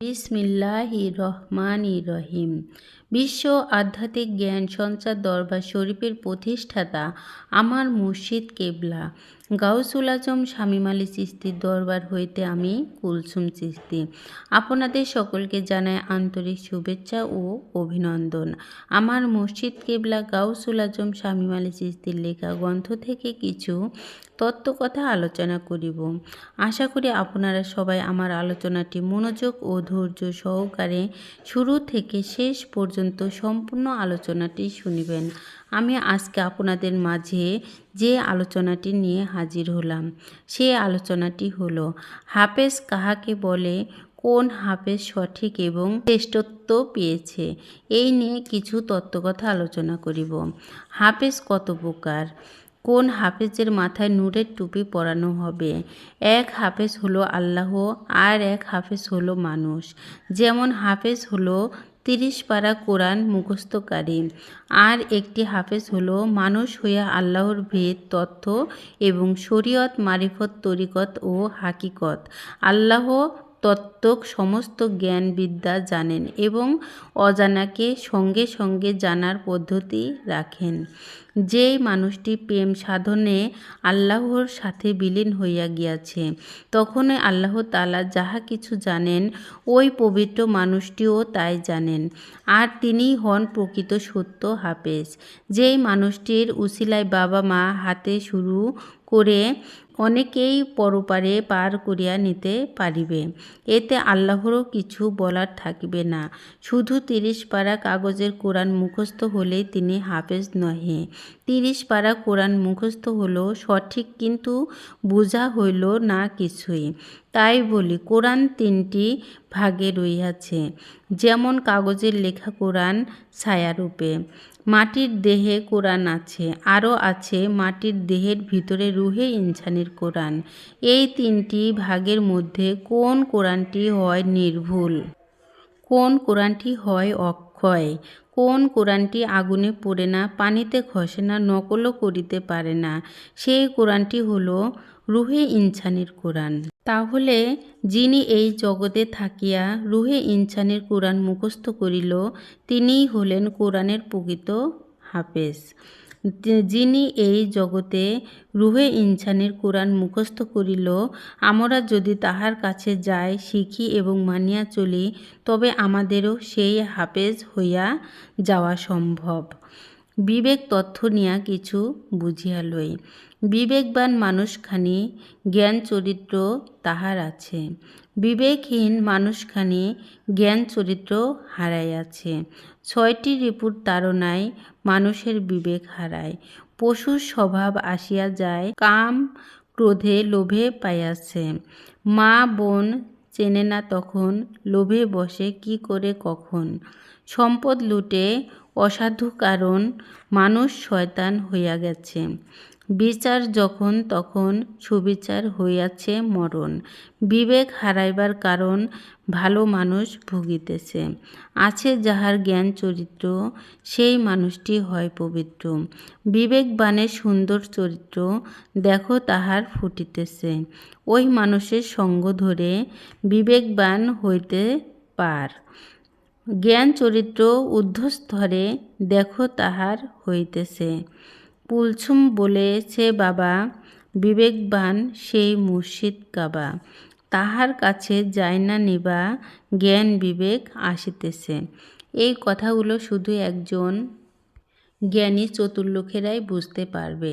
বিসমিল্লাহি রহমান রহিম বিশ্ব আধ্যাত্মিক জ্ঞান সঞ্চার দরবার শরীফের প্রতিষ্ঠাতা আমার মুর্শিদ কেবলা। গাউসুল আজম আলী চিস্তির দরবার হইতে আমি কুলসুম চিস্তি আপনাদের সকলকে জানায় আন্তরিক শুভেচ্ছা ও অভিনন্দন। আমার মসজিদ কেবলা গাউসুল আজম আলী চিস্তির লেখা গ্রন্থ থেকে কিছু তত্ত্বকথা আলোচনা করিব। আশা করি আপনারা সবাই আমার আলোচনাটি মনোযোগ ও ধৈর্য সহকারে শুরু থেকে শেষ পর্যন্ত সম্পূর্ণ আলোচনাটি শুনিবেন। আমি আজকে আপনাদের মাঝে যে আলোচনাটি নিয়ে হাজির হলাম, সে আলোচনাটি হলো, হাফেজ কাহাকে বলে কোন হাফেজ সঠিক এবং শ্রেষ্ঠত্ব পেয়েছে? এই নিয়ে কিছু তত্ত্বকথা আলোচনা করিব। হাফেজ কত প্রকার? কোন হাফেজের মাথায় নূরের টুপি পরানো হবে? এক হাফেজ হলো আল্লাহ, আর এক হাফেজ হলো মানুষ। যেমন হাফেজ হলো তিরিশ পারা কোরআন মুখস্থকারী। আর একটি হাফেজ হলো, মানুষ হইয়া আল্লাহর ভেদ, তথ্য এবং শরীয়ত, মারিফত, তরিকত ও হাকিকত। আল্লাহ তত্ত্বক সমস্ত জ্ঞান বিদ্যা জানেন এবং অজানাকে সঙ্গে সঙ্গে জানার পদ্ধতি রাখেন। যেই মানুষটি প্রেম সাধনে আল্লাহর সাথে বিলীন হইয়া গিয়াছে, তখনই আল্লাহ তালা যাহা কিছু জানেন, ওই পবিত্র মানুষটিও তাই জানেন। আর তিনিই হন প্রকৃত সত্য হাফেজ। যেই মানুষটির উসিলায় বাবা মা হাতে শুরু করে অনেকেই পরপারে পার করিয়া নিতে পারিবে, এতে আল্লাহরও কিছু বলার থাকিবে না। শুধু তিরিশ পারা কাগজের কোরআন মুখস্থ হলেই তিনি হাফেজ নহে। তিরিশ পারা কোরআন মুখস্থ হলো, সঠিক কিন্তু বোঝা হইল না কিছুই। তাই বলি, কোরআন তিনটি ভাগে রইয়াছে। যেমন কাগজের লেখা কোরআন ছায়ারূপে, মাটির দেহে কোরআন আছে, আরও আছে মাটির দেহের ভিতরে রুহে ইনসানির কোরআন। এই তিনটি ভাগের মধ্যে কোন কোরআনটি হয় নির্ভুল? কোন কোরআনটি হয় অক্ষয়? কোন কোরআনটি আগুনে পড়ে না, পানিতে খসে না, নকলও করিতে পারে না? সেই কোরআনটি হলো রুহে ইনসানির কোরআন তাহলে যিনি এই জগতে থাকিয়া রুহে ইনসানির কোরআন মুখস্থ করিল, তিনিই হলেন কোরআনের প্রকৃত হাফেজ। যিনি এই জগতে রুহে ইনসানের কোরআন মুখস্থ করিল, আমরা যদি তাহার কাছে যাই, শিখি এবং মানিয়া চলি, তবে আমাদেরও সেই হাফেজ হইয়া যাওয়া সম্ভব। বিবেক তথ্য নিয়া কিছু বুঝিয়া লই। বিবেকবান মানুষখানি জ্ঞান চরিত্র তাহার আছে। বিবেকহীন মানুষখানি জ্ঞান চরিত্র হারাইয়াছে। ছয়টি রিপুর তাড়নায় মানুষের বিবেক হারায়। পশুর স্বভাব আসিয়া যায়, কাম, ক্রোধে লোভে পাইয়াছে। মা, বোন চেনে না তখন লোভে বসে কি করে কখন? সম্পদ লুটে অসাধু কারণ মানুষ শয়তান হইয়া গেছে। বিচার যখন তখন সুবিচার হইয়াছে মরণ। বিবেক হারাইবার কারণ ভালো মানুষ ভুগিতেছে। আছে যাহার জ্ঞান চরিত্র, সেই মানুষটি হয় পবিত্র। বিবেকবানের সুন্দর চরিত্র, দেখো তাহার ফুটিতেছে। ওই মানুষের সঙ্গ ধরে বিবেকবান হইতে পার। জ্ঞান চরিত্র ঊর্ধ্বস্তরে দেখো তাহার হইতেছে। পুলছুম বলেছে বাবা, বিবেকবান সেই মুর্শিদ কাবা। তাহার কাছে যায় না নিবা, জ্ঞান বিবেক আসিতেছে। এই কথাগুলো শুধু একজন জ্ঞানী চতুর্লোকেরাই বুঝতে পারবে।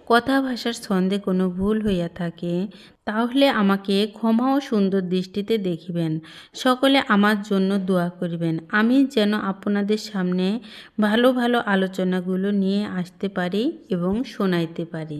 কথা ভাষার ছন্দে কোনো ভুল হইয়া থাকে, তাহলে আমাকে ক্ষমা ও সুন্দর দৃষ্টিতে দেখিবেন। সকলে আমার জন্য দোয়া করিবেন। আমি যেন আপনাদের সামনে ভালো ভালো আলোচনাগুলো নিয়ে আসতে পারি এবং শোনাইতে পারি।